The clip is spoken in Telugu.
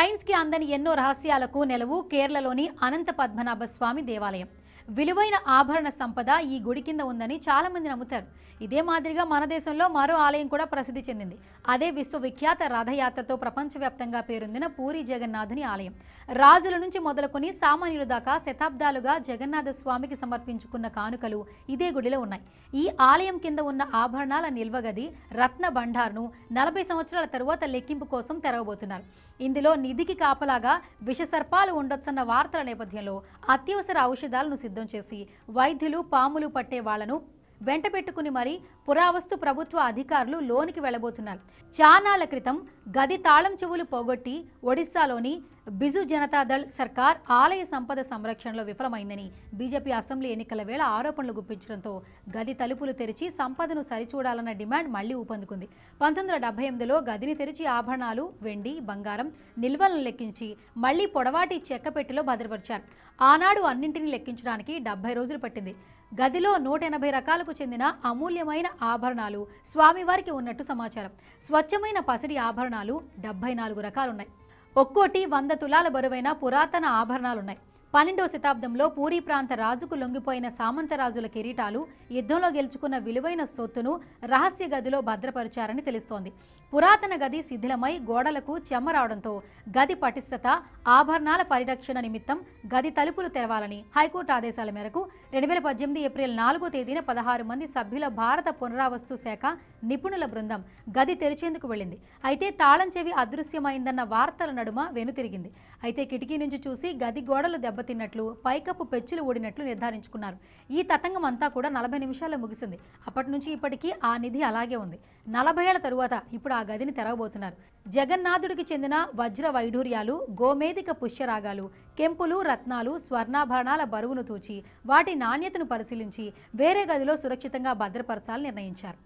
సైన్స్కి అందని ఎన్నో రహస్యాలకు నెలవు కేరళలోని అనంత పద్మనాభ స్వామి దేవాలయం. విలువైన ఆభరణ సంపద ఈ గుడి కింద ఉందని చాలా మంది నమ్ముతారు. ఇదే మాదిరిగా మన దేశంలో మరో ఆలయం కూడా ప్రసిద్ధి చెందింది. అదే విశ్వవిఖ్యాత రథయాత్రతో ప్రపంచవ్యాప్తంగా పేరొందిన పూరి జగన్నాథుని ఆలయం. రాజుల నుంచి మొదలుకొని సామాన్యుల దాకా శతాబ్దాలుగా జగన్నాథ స్వామికి సమర్పించుకున్న కానుకలు ఇదే గుడిలో ఉన్నాయి. ఈ ఆలయం కింద ఉన్న ఆభరణాల నిల్వగది రత్న భండార్ను నలభై సంవత్సరాల తరువాత లెక్కింపు కోసం తెరవబోతున్నారు. ఇందులో నిధికి కాపలాగా విషసర్పాలు ఉండొచ్చన్న వార్తల నేపథ్యంలో అత్యవసర ఔషధాలను సిద్ధం చేసి వైద్యులు పాములు పట్టే వాళ్ళను వెంటబెట్టుకుని మరీ మరి పురావస్తు ప్రభుత్వ అధికారులు లోనికి వెళ్ళబోతున్నారు చానాల క్రితం గది తాళం చెవులు పోగొట్టి ఒడిశాలోని బిజు జనతాదళ్ సర్కార్ ఆలయ సంపద సంరక్షణలో విఫలమైందని బీజేపీ అసెంబ్లీ ఎన్నికల వేళ ఆరోపణలు గుప్పించడంతో గది తలుపులు తెరిచి సంపదను సరిచూడాలన్న డిమాండ్ మళ్ళీ ఊపందుకుంది. పంతొమ్మిది వందల డెబ్బై ఎనిమిదిలో గదిని తెరిచి ఆభరణాలు వెండి బంగారం నిల్వలను లెక్కించి మళ్ళీ పొడవాటి చెక్కపెట్టెలో భద్రపరిచారు. ఆనాడు అన్నింటినీ లెక్కించడానికి డెబ్బై రోజులు పట్టింది. గదిలో నూట ఎనభై రకాలకు చెందిన అమూల్యమైన ఆభరణాలు స్వామివారికి ఉన్నట్టు సమాచారం. స్వచ్ఛమైన పసిడి ఆభరణాలు డెబ్బై నాలుగు రకాలున్నాయి. ఒక్కోటి వంద తులాల బరువైన పురాతన ఆభరణాలున్నాయి. పన్నెండవ శతాబ్దంలో పూరీ ప్రాంత రాజుకు లొంగిపోయిన సామంతరాజుల కిరీటాలు యుద్ధంలో గెలుచుకున్న విలువైన సొత్తును రహస్య గదిలో భద్రపరిచారని తెలుస్తోంది. పురాతన గది శిథిలమై గోడలకు చెమ్మ రావడంతో గది పటిష్టత ఆభరణాల పరిరక్షణ నిమిత్తం గది తలుపులు తెరవాలని హైకోర్టు ఆదేశాల మేరకు రెండు వేల పద్దెనిమిది ఏప్రిల్ నాలుగో తేదీన పదహారు మంది సభ్యుల భారత పునరావస్తు శాఖ నిపుణుల బృందం గది తెరిచేందుకు వెళ్ళింది. అయితే తాళం చెవి అదృశ్యమైందన్న వార్తల నడుమ వెనుతిరిగింది. అయితే కిటికీ నుంచి చూసి గది గోడలు దెబ్బతిన్నట్లు పైకప్పు పెచ్చులు ఊడినట్లు నిర్ధారించుకున్నారు. ఈ తతంగం అంతా కూడా నలభై నిమిషాల్లో ముగిసింది. అప్పటి నుంచి ఇప్పటికీ ఆ నిధి అలాగే ఉంది. నలభై ఏళ్ళ తరువాత ఇప్పుడు ఆ గదిని తెరవబోతున్నారు. జగన్నాథుడికి చెందిన వజ్ర వైఢూర్యాలు గోమేదిక పుష్యరాగాలు కెంపులు రత్నాలు స్వర్ణాభరణాల బరువును తూచి వాటి నాణ్యతను పరిశీలించి వేరే గదిలో సురక్షితంగా భద్రపరచాలని నిర్ణయించారు.